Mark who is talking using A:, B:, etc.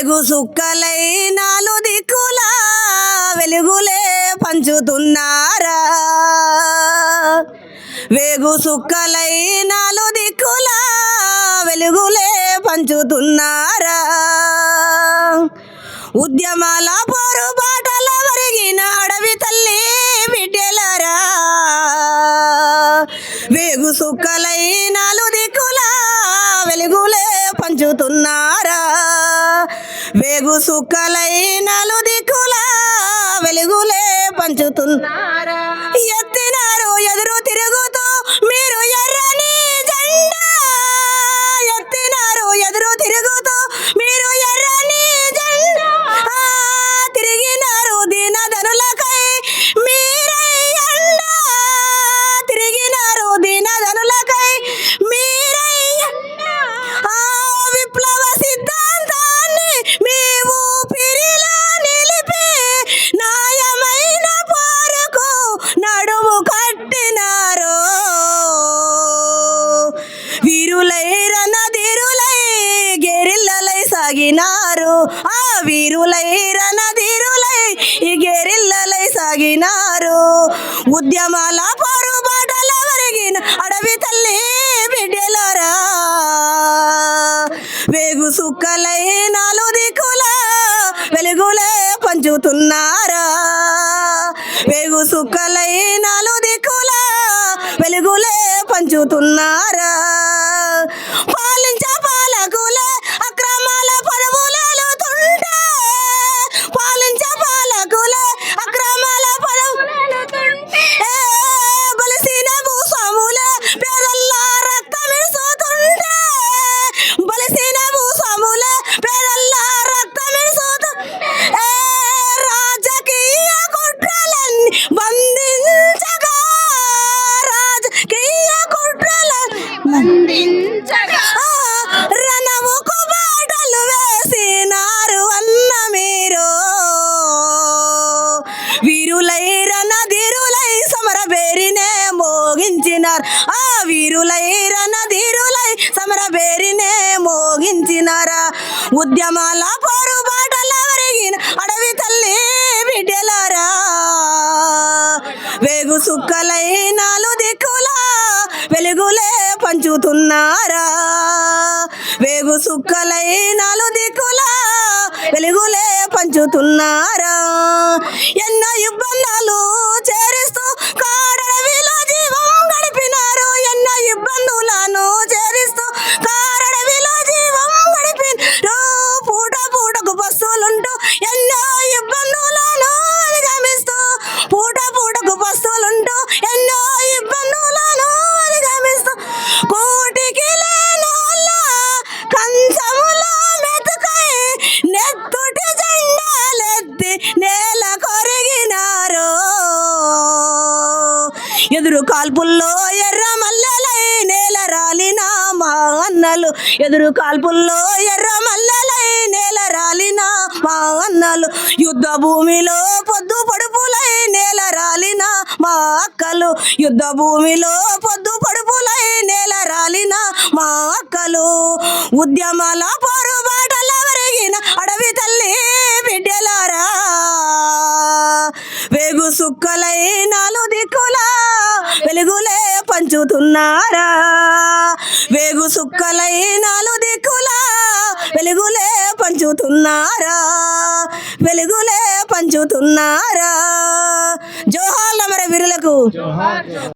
A: వెలుగు సుక్కలై నాలు దిక్కుల వెలుగులే పంచుతున్నారా? వేగు సుక్కలై నాలు దిక్కుల వెలుగులే పంచుతున్నారా? ఉద్యమాల పోరుబాటల వరిగిన అడవి తల్లి బిడ్డలరా? వేగు సుక్కలై నాలు దిక్కుల వెలుగులే పంచుతున్నారా? వేగు సుక్కలై నాలు దిక్కుల వెలుగులే పంచుతున్నారా ఎత్తినారు సాగినారు. ఆ వీరులై రణధీరులై ఈ గెరిల్లలై సాగినారు. ఉద్యమాల పోరుబాటల వరిగిన అడవి తల్లి బిడ్డలరా. వేగు సుక్కలై నాలు దిక్కుల వెలుగులే పంచుతున్నారా. వేగు సుక్కలై నాలుగు దిక్కుల వెలుగులే పంచుతున్నారా. మోగించినారు. ఆ వీరులై రణధీరులై సమర బేరినే మోగించినారా? ఉద్యమాల పోరుబాటల వరిగిన అడవి తల్లి బిడ్డలారా? వేగు సుక్కలై నాలుగు దిక్కులా వెలుగులే పంచుతున్నారా? వేగు సుక్కలై నాలుగు దిక్కులా వెలుగులే పంచుతున్నారా? ఎదురు కాల్పుల్లో ఎర్ర మల్లలై నేల రాలిన మా అన్నలు. ఎదురు కాల్పుల్లో ఎర్ర మల్లలై నేల రాలిన మా అన్నలు. యుద్ధ భూమిలో పొద్దు పడుపులై నేల రాలిన మా అక్కలు. యుద్ధ భూమిలో పొద్దు పడుపులై నేల రాలిన మా అక్కలు. ఉద్యమాల పోరుబాటల వరిగిన అడవి తల్లి బిడ్డలారా. వేగు సుక్కలైన పంచుతున్నారా వేగు సుక్కలై నాలుగు దిక్కులా వెలుగులే పంచుతున్నారా? వెలుగులే పంచుతున్నారా? జోహార్ల మరి వీరులకు